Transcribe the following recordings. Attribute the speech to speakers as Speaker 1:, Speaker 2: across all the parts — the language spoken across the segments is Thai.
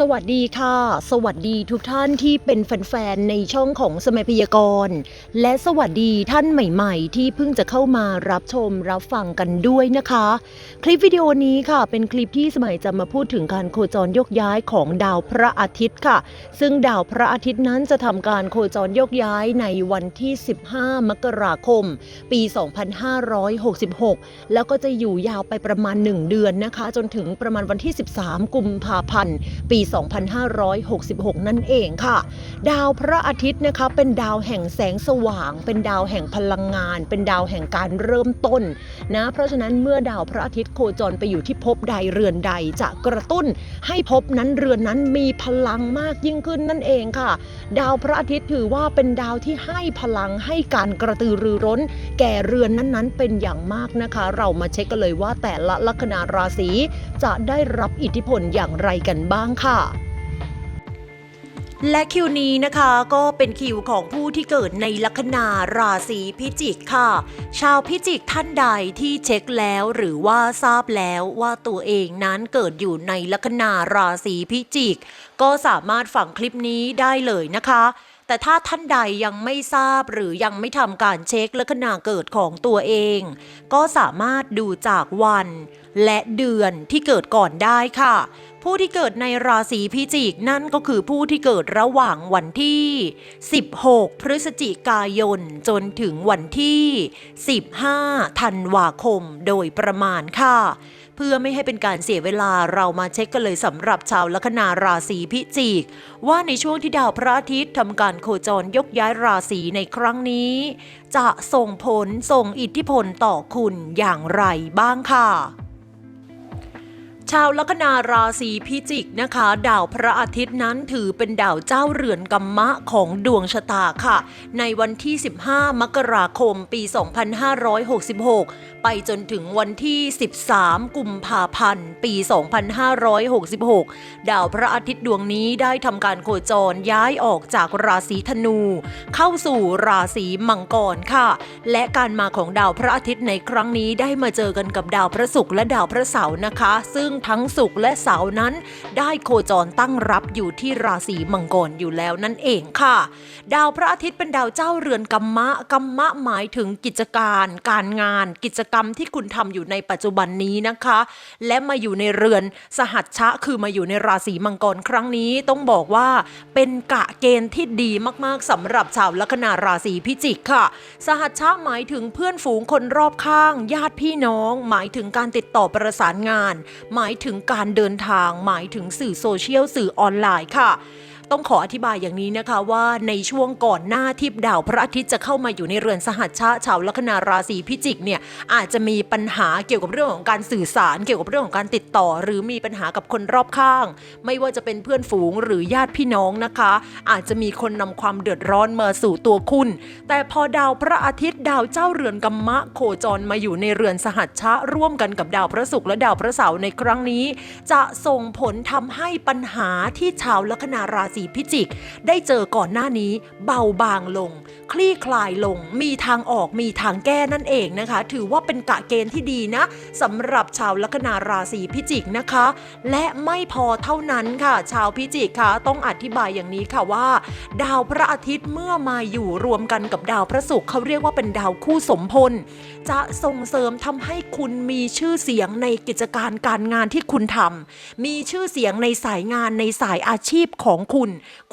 Speaker 1: สวัสดีค่ะ สวัสดีทุกท่านที่เป็นแฟนๆในช่องของสมัยพยากรณ์และสวัสดีท่านใหม่ๆ ที่เพิ่งจะเข้ามารับชมรับฟังกันด้วยนะคะ คลิปวิดีโอนี้ค่ะ เป็นคลิปที่สมัยจะมาพูดถึงการโคจรโยกย้ายของดาวพระอาทิตย์ค่ะ ซึ่งดาวพระอาทิตย์นั้นจะทำการโคจรโยกย้ายในวันที่ 15 มกราคม ปี 2566 แล้วก็จะอยู่ยาวไปประมาณ 1 เดือนนะคะ จนถึงประมาณวันที่ 13 กุมภาพันธ์ปี2566 นั่นเองค่ะ ดาวพระอาทิตย์นะคะเป็นดาวแห่งแสงสว่าง เป็นดาวแห่งพลังงาน เป็นดาวแห่งการเริ่มต้นนะเพราะฉะนั้นเมื่อดาวพระอาทิตย์โคจรไปอยู่ที่ภพใดเรือนใดจะกระตุ้น ให้ภพนั้นเรือนนั้นมีพลังมากยิ่งขึ้นนั่นเองค่ะ ดาวพระอาทิตย์ถือว่าเป็นดาวที่ให้พลังให้การกระตือรือร้น แก่เรือนนั้นๆ เป็นอย่างมากนะคะ เรามาเช็คกันเลยว่าแต่ละลัคนาราศีจะได้รับอิทธิพลอย่างไรกันบ้างค่ะและคิวนี้นะคะก็เป็นคิวของผู้ที่เกิดในลัคนาราศีพิจิกค่ะ ชาวพิจิกท่านใดที่เช็คแล้วหรือว่าทราบแล้วว่าตัวเองนั้นเกิดอยู่ในลัคนาราศีพิจิก ก็สามารถฟังคลิปนี้ได้เลยนะคะ แต่ถ้าท่านใดยังไม่ทราบหรือยังไม่ทำการเช็คลัคนาเกิดของตัวเอง ก็สามารถดูจากวัน และเดือนที่เกิดก่อนได้ค่ะ ผู้ที่เกิดในราศีพิจิกนั่นก็คือผู้ที่เกิดระหว่างวันที่ 16 พฤศจิกายน จนถึงวันที่ 15 ธันวาคมโดยประมาณค่ะเพื่อไม่ให้เป็นการเสียเวลาเรามาเช็คกันเลยสำหรับชาวลัคนาราศีพิจิก ว่าในช่วงที่ดาวพระอาทิตย์ทำการโคจรยกย้ายราศีในครั้งนี้ จะส่งผลส่งอิทธิพลต่อคุณอย่างไรบ้างค่ะ ชาวลัคนาราศีพิจิกนะคะ ดาวพระอาทิตย์นั้นถือเป็นดาวเจ้าเรือนกัมมะของดวงชะตาค่ะ ในวันที่ 15 มกราคมปี 2566 ไปจนถึงวันที่ 13 กุมภาพันธ์ ปี 2566 ดาวพระอาทิตย์ดวงนี้ได้ทำการโคจรย้ายออกจากราศีธนู เข้าสู่ราศีมังกรค่ะ และการมาของดาวพระอาทิตย์ในครั้งนี้ได้มาเจอกันกับดาวพระศุกร์และดาวพระเสาร์นะคะ ซึ่งทั้งศุกร์และเสาร์นั้น ได้โคจรตั้งรับอยู่ที่ราศีมังกรอยู่แล้วนั่นเองค่ะ ดาวพระอาทิตย์เป็นดาวเจ้าเรือนกัมมะกัมมะหมายถึงกิจการ การงาน กิจกรรมที่คุณทำอยู่ในปัจจุบันนี้นะคะ และมาอยู่ในเรือนสหัชชะคือมาอยู่ในราศีมังกรครั้งนี้ต้องบอกว่าเป็นกะเกณฑ์ที่ดีมากๆสำหรับชาวลัคนาราศีพิจิกค่ะ สหัชชะหมายถึงเพื่อนฝูงคนรอบข้าง ญาติพี่น้อง หมายถึงการติดต่อประสานงานหมายายถึงการเดินทาง หมายถึงสื่อโซเชียลสื่อออนไลน์ค่ะ ต้องขออธิบายอย่างนี้นะคะว่าในช่วงก่อนหน้าที่ดาวพระอาทิตย์จะเข้ามาอยู่ในเรือนสหัชชะชาวลัคนาราศีพิจิกเนี่ยอาจจะมีปัญหาเกี่ยวกับเรื่องของการสื่อสาร เกี่ยวกับเรื่องของการติดต่อ หรือมีปัญหากับคนรอบข้าง ไม่ว่าจะเป็นเพื่อนฝูงหรือญาติพี่น้องนะคะ อาจจะมีคนนำความเดือดร้อนมาสู่ตัวคุณ แต่พอดาวพระอาทิตย์ดาวเจ้าเรือนกัมมะโคจรมาอยู่ในเรือนสหัชชะร่วมกันกับดาวพระศุกร์และดาวพระเสาร์ในครั้งนี้ จะส่งผลทำให้ปัญหาที่ชาวลัคนาราศีพิจิก ได้เจอก่อนหน้านี้เบาบางลง คลี่คลายลง มีทางออกมีทางแก้นั่นเองนะคะ ถือว่าเป็นกะเกณฑ์ที่ดีนะสำหรับชาวลัคนาราศีพิจิกนะคะ และไม่พอเท่านั้นค่ะ ชาวพิจิกคะต้องอธิบายอย่างนี้ค่ะว่า ดาวพระอาทิตย์เมื่อมาอยู่รวมกันกับดาวพระศุกร์เขาเรียกว่าเป็นดาวคู่สมพล จะส่งเสริมทำให้คุณมีชื่อเสียงในกิจการการงานที่คุณทำมีชื่อเสียงในสายงานในสายอาชีพของคุณ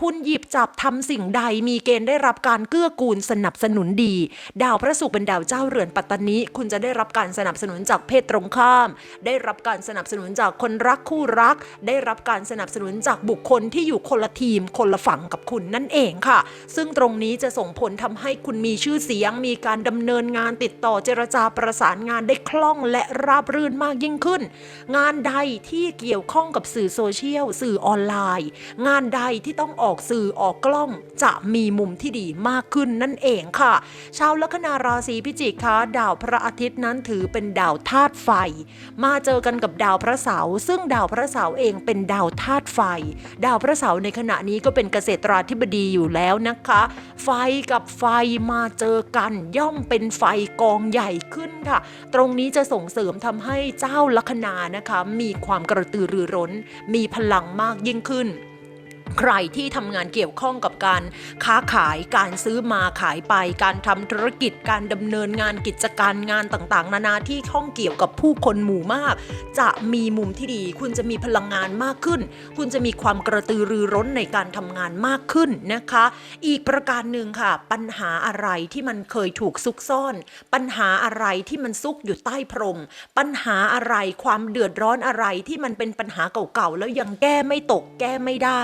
Speaker 1: คุณหยิบจับทำสิ่งใดมีเกณฑ์ได้รับการเกื้อกูลสนับสนุนดี ดาวพระศุกร์เป็นดาวเจ้าเรือนปัตตานีคุณจะได้รับการสนับสนุนจากเพศตรงข้าม ได้รับการสนับสนุนจากคนรักคู่รัก ได้รับการสนับสนุนจากบุคคลที่อยู่คนละทีมคนละฝั่งกับคุณนั่นเองค่ะ ซึ่งตรงนี้จะส่งผลทำให้คุณมีชื่อเสียง มีการดำเนินงานติดต่อเจรจาประสานงานได้คล่องและราบรื่นมากยิ่งขึ้น งานใดที่เกี่ยวข้องกับสื่อโซเชียลสื่อออนไลน์ งานใดที่ต้องออกสื่อออกกล้องจะมีมุมที่ดีมากขึ้นนั่นเองค่ะ ชาวลัคนาราศีพิจิกคะดาวพระอาทิตย์นั้นถือเป็นดาวธาตุไฟ มาเจอกันกับดาวพระเสาร์ซึ่งดาวพระเสาร์เองเป็นดาวธาตุไฟ ดาวพระเสาร์ในขณะนี้ก็เป็นเกษตราธิบดีอยู่แล้วนะคะ ไฟกับไฟมาเจอกันย่อมเป็นไฟกองใหญ่ขึ้นค่ะ ตรงนี้จะส่งเสริมทำให้เจ้าลัคนานะคะ มีความกระตือรือร้น มีพลังมากยิ่งขึ้น ใครที่ทำงานเกี่ยวข้องกับการค้าขายการซื้อมาขายไป การทำธุรกิจการดำเนินงานกิจการงานต่างๆ นานาที่ข้องเกี่ยวกับผู้คนหมู่มาก จะมีมุมที่ดี คุณจะมีพลังงานมากขึ้น คุณจะมีความกระตือรือร้นในการทำงานมากขึ้นนะคะ อีกประการหนึ่งค่ะ ปัญหาอะไรที่มันเคยถูกซุกซ่อน ปัญหาอะไรที่มันซุกอยู่ใต้พรม ปัญหาอะไรความเดือดร้อนอะไรที่มันเป็นปัญหาเก่าๆแล้วยังแก้ไม่ตกแก้ไม่ได้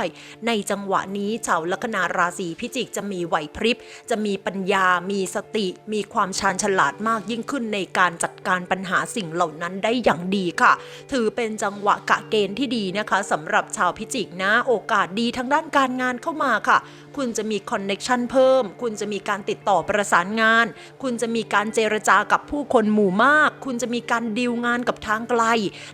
Speaker 1: ในจังหวะนี้ชาวลัคนาราศีพิจิกจะมีไหวพริบ จะมีปัญญา มีสติ มีความชาญฉลาดมากยิ่งขึ้นในการจัดการปัญหาสิ่งเหล่านั้นได้อย่างดีค่ะ ถือเป็นจังหวะกะเกณฑ์ที่ดีนะคะสำหรับชาวพิจิกนะ โอกาสดีทางด้านการงานเข้ามาค่ะ คุณจะมีคอนเน็ชันเพิ่ม คุณจะมีการติดต่อประสานงาน คุณจะมีการเจรจากับผู้คนหมู่มาก คุณจะมีการดีลงานกับทางไกล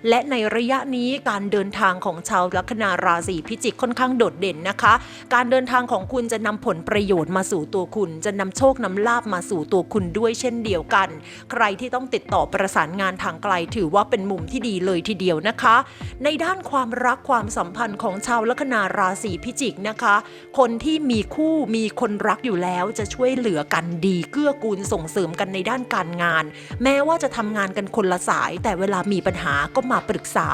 Speaker 1: และในระยะนี้การเดินทางของชาวลัคนาราศีพิจิกค่อนข้างโดดเด่นนะคะ การเดินทางของคุณจะนำผลประโยชน์มาสู่ตัวคุณ จะนำโชคนำลาบมาสู่ตัวคุณด้วยเช่นเดียวกัน ใครที่ต้องติดต่อประสานงานทางไกล ถือว่าเป็นมุมที่ดีเลยทีเดียวนะคะ ในด้านความรักความสัมพันธ์ของชาวลัคนาราศีพิจิกนะคะ คนที่มีีคู่มีคนรักอยู่แล้วจะช่วยเหลือกันดีเกื้อกูลส่งเสริมกันในด้านการงาน แม้ว่าจะทำงานกันคนละสาย แต่เวลามีปัญหาก็มาปรึกษา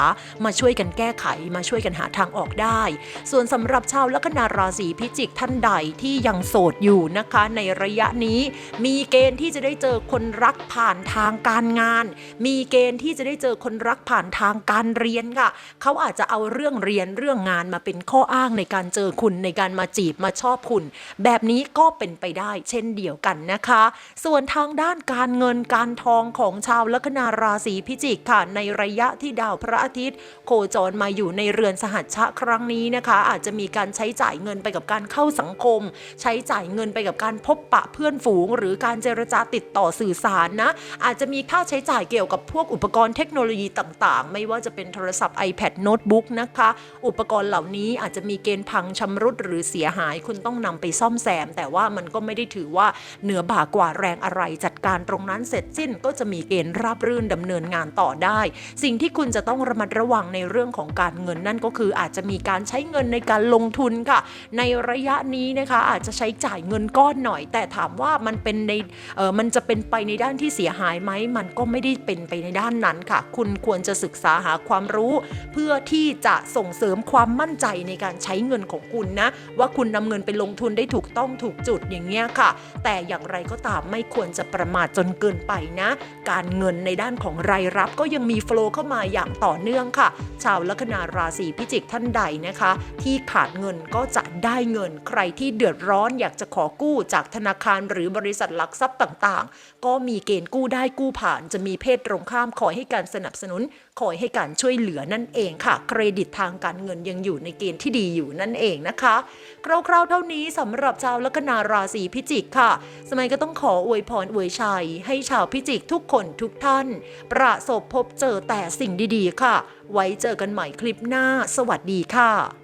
Speaker 1: มาช่วยกันแก้ไข มาช่วยกันหาทางออกได้ ส่วนสำหรับชาวลัคนาราศีพิจิกท่านใดที่ยังโสดอยู่นะคะ ในระยะนี้ มีเกณฑ์ที่จะได้เจอคนรักผ่านทางการงาน มีเกณฑ์ที่จะได้เจอคนรักผ่านทางการเรียนค่ะ เขาอาจจะเอาเรื่องเรียนเรื่องงานมาเป็นข้ออ้างในการเจอคุณในการมาจีบมาชอบคุณ แบบนี้ก็เป็นไปได้เช่นเดียวกันนะคะ ส่วนทางด้านการเงินการทองของชาวลัคนาราศีพิจิกค่ะในระยะที่ดาวพระอาทิตย์ โคจรมาอยู่ในเรือนสหัชชะครั้งนี้นะคะ อาจจะมีการใช้จ่ายเงินไปกับการเข้าสังคม ใช้จ่ายเงินไปกับการพบปะเพื่อนฝูง หรือการเจรจาติดต่อสื่อสารนะ อาจจะมีค่าใช้จ่ายเกี่ยวกับพวกอุปกรณ์เทคโนโลยีต่างๆ ไม่ว่าจะเป็นโทรศัพท์ iPad โน้ตบุ๊กนะคะ อุปกรณ์เหล่านี้อาจจะมีเกณฑ์พังชำรุดหรือเสียหายคุณต้องนำไปซ่อมแซม แต่ว่ามันก็ไม่ได้ถือว่าเหนือบ่ากว่าแรงอะไร จัดการตรงนั้นเสร็จสิ้นก็จะมีเกณฑ์ราบรื่นดำเนินงานต่อได้ สิ่งที่คุณจะต้องระมัดระวังในเรื่องของการเงินนั่นก็คืออาจจะมีการใช้เงินในการลงทุนค่ะ ในระยะนี้นะคะ อาจจะใช้จ่ายเงินก้อนหน่อย แต่ถามว่ามันเป็นในเออมันจะเป็นไปในด้านที่เสียหายไหมมันก็ไม่ได้เป็นไปในด้านนั้นค่ะ คุณควรจะศึกษาหาความรู้ เพื่อที่จะส่งเสริมความมั่นใจในการใช้เงินของคุณนะว่าคุณนำเงินไปลงทุนได้ถูกต้องถูกจุดอย่างเงี้ยค่ะ แต่อย่างไรก็ตามไม่ควรจะประมาทจนเกินไปนะ การเงินในด้านของรายรับก็ยังมีโฟล์เข้ามาอย่างต่อเนื่องค่ะ ชาวลัคนาราศีพิจิกท่านใดนะคะ ที่ขาดเงินก็จะได้เงินใครที่เดือดร้อนอยากจะขอกู้จากธนาคารหรือบริษัทหลักทรัพย์ต่างๆ ก็มีเกณฑ์กู้ได้กู้ผ่านจะมีเพศตรงข้ามคอยให้การสนับสนุนคอยให้การช่วยเหลือนั่นเองค่ะ เครดิตทางการเงินยังอยู่ในเกณฑ์ที่ดีอยู่นั่นเองนะคะคร่าวๆเท่านี้สำหรับชาวลัคนาราศีพิจิกค่ะ สมัยก็ต้องขออวยพรอวยชัย ให้ชาวพิจิกทุกคนทุกท่าน ประสบพบเจอแต่สิ่งดีๆ ค่ะ ไว้เจอกันใหม่คลิปหน้า สวัสดีค่ะ